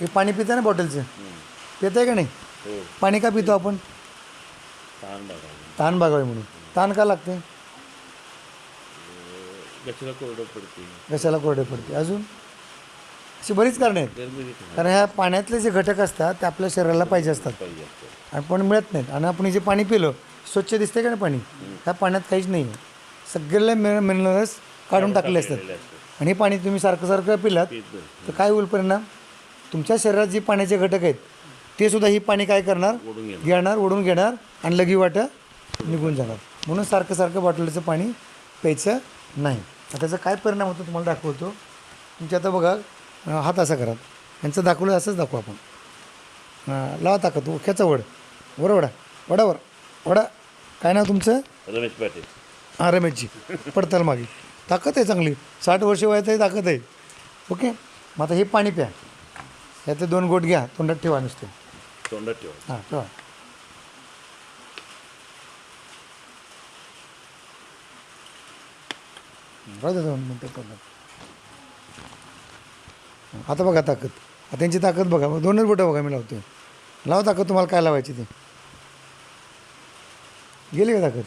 हे पाणी पितं ना बॉटलचं? पितं का नाही? हो. पाणी का पितो आपण? ताण बघा ताण भागावे म्हणून. ताण का लागते? गचरा कोरडं पडते. घशाला कोरडे पडते. अजून? अशी बरीच कारणं आहेत. गरमी कारण ह्या पाण्यातले जे घटक असतात ते आपल्या शरीराला पाहिजे असतात. पाहिजे असतं आणि पण मिळत नाहीत. आणि आपण हे जे पाणी पिलं स्वच्छ दिसते का नाही पाणी? ह्या पाण्यात काहीच नाही आहे. मिनरल्स काढून टाकले असतात. आणि हे पाणी तुम्ही सारखं सारखं पिलात. तर काय होईल परिणाम? तुमच्या शरीरात जे पाण्याचे घटक आहेत ते सुद्धा ही पाणी काय करणार? घेणार. ओढून घेणार आणि लगी वाटं निघून जाणार. म्हणून सारखं सारखं बॉटलचं पाणी प्यायचं नाही. त्याचा काय परिणाम होतो तुम्हाला दाखवतो. तुमच्या आता बघा हात असा करा. यांचं दाखवलं असंच दाखवू आपण. लावा ताकद ओख्याचा वड. वर वडा. वडावर. वडा. काय नाव तुमचं? रमेश पाटील. हां रमेशजी. पडताल मागे. ताकद आहे चांगली. साठ वर्ष वयात आहे ताकद आहे. ओके? मग आता हे पाणी प्या. यातले दोन गोट घ्या तोंडात ठेवा नुसते. तोंडात ठेवा. हां ठेवा. राहू दोन मिनटं तोंडात. आता बघा ताकद. आता त्यांची ताकद बघा. मग दोनच बोटं बघा मी लावतोय. लावा ताकद तुम्हाला काय लावायची ते. गेली का ताकद?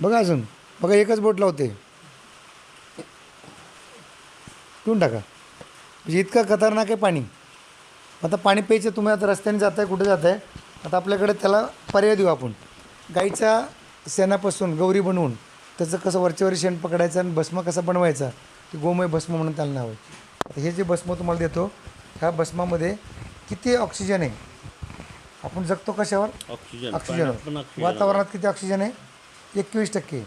बघा अजून. बघा एकच बोट लावते. पिऊन टाका. म्हणजे इतकं खतरनाक आहे पाणी. आता पाणी प्यायचं तुम्ही आता रस्त्याने जाताय कुठे जाताय आता आपल्याकडे त्याला पर्याय देऊ आपण. गाईच्या शेणापासून गौरी बनवून त्याचं कसं वरच्यावर शेण पकडायचं आणि भस्म कसा बनवायचा ते गोमय भस्म म्हणून त्याला नाव आहे. हे जे भस्म तुम्हाला देतो ह्या भस्मामध्ये किती ऑक्सिजन आहे? आपण जगतो कशावर? ऑक्सिजन ऑक्सिजन वातावरणात किती ऑक्सिजन आहे? एकवीस टक्के.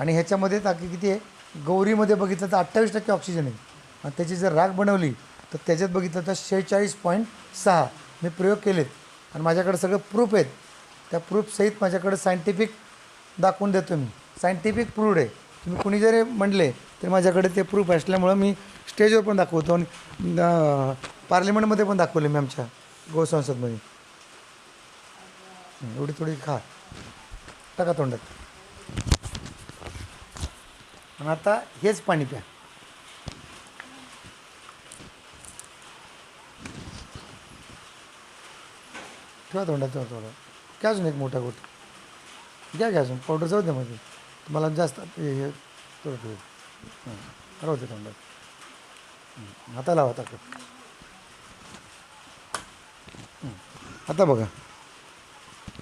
आणि ह्याच्यामध्ये टाकी किती आहे? गौरीमध्ये बघितलं तर अठ्ठावीस टक्के ऑक्सिजन आहे. आणि त्याची जर राख बनवली तर त्याच्यात बघितलं तर शेहेचाळीस पॉईंट सहा मी प्रयोग केलेत. आणि माझ्याकडे सगळं प्रूफ आहेत. त्या प्रूफसहित माझ्याकडे सायंटिफिक दाखवून देतो मी. सायंटिफिक प्रूड आहे. तुम्ही कुणी जरी म्हणले तर माझ्याकडे ते प्रूफ असल्यामुळं मी स्टेजवर पण दाखवतो आणि पार्लिमेंटमध्ये पण दाखवले मी आमच्या गोसंसदमध्ये संसदमध्ये एवढी थोडी खा. टाका तोंडात. आणि आता हेच पाणी प्या. ठेवा तोंडात ठेवा थोडं. घ्या अजून एक मोठा गोट घ्या घ्या अजून. पावडर जाऊ द्या मध्ये. तुम्हाला जास्त हे हे थोडं ठेवू. राहू दे तोंडात. आता लावा ताकद आता बघा.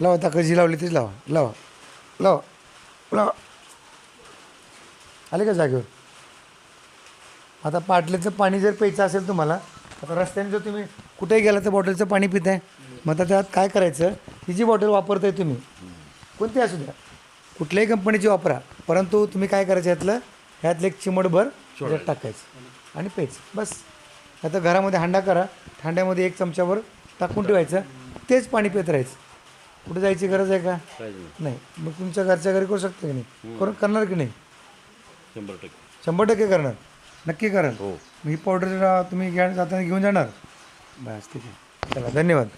लावा ताकद जी लावली तीच लावा. लावा. लावा. लावा. आले का जागेवर? आता पाटलीचं पाणी जर प्यायचं असेल तुम्हाला आता रस्त्याने जर तुम्ही कुठेही गेला तर बॉटलचं पाणी पिताय. मग आता त्यात काय करायचं? ही जी बॉटल वापरताय तुम्ही कोणती असू द्या. कुठल्याही कंपनीची वापरा परंतु तुम्ही काय करायचं यातलं? ह्यातलं एक चिमटभर त्याच्यात टाकायचं आणि प्यायचं. बस. आता घरामध्ये हांडा करा. हांड्यामध्ये एक चमच्यावर टाकून ठेवायचं. तेच पाणी पित राहायचं. कुठे जायची गरज आहे का? नाही. मग तुमच्या घरच्या घरी करू शकता की नाही? करून करणार की नाही? शंभर टक्के. शंभर टक्के करणार. नक्की कराल. हो. ही पावडर तुम्ही घ्या जाताना घेऊन जाणार. बस ठीक आहे. चला धन्यवाद.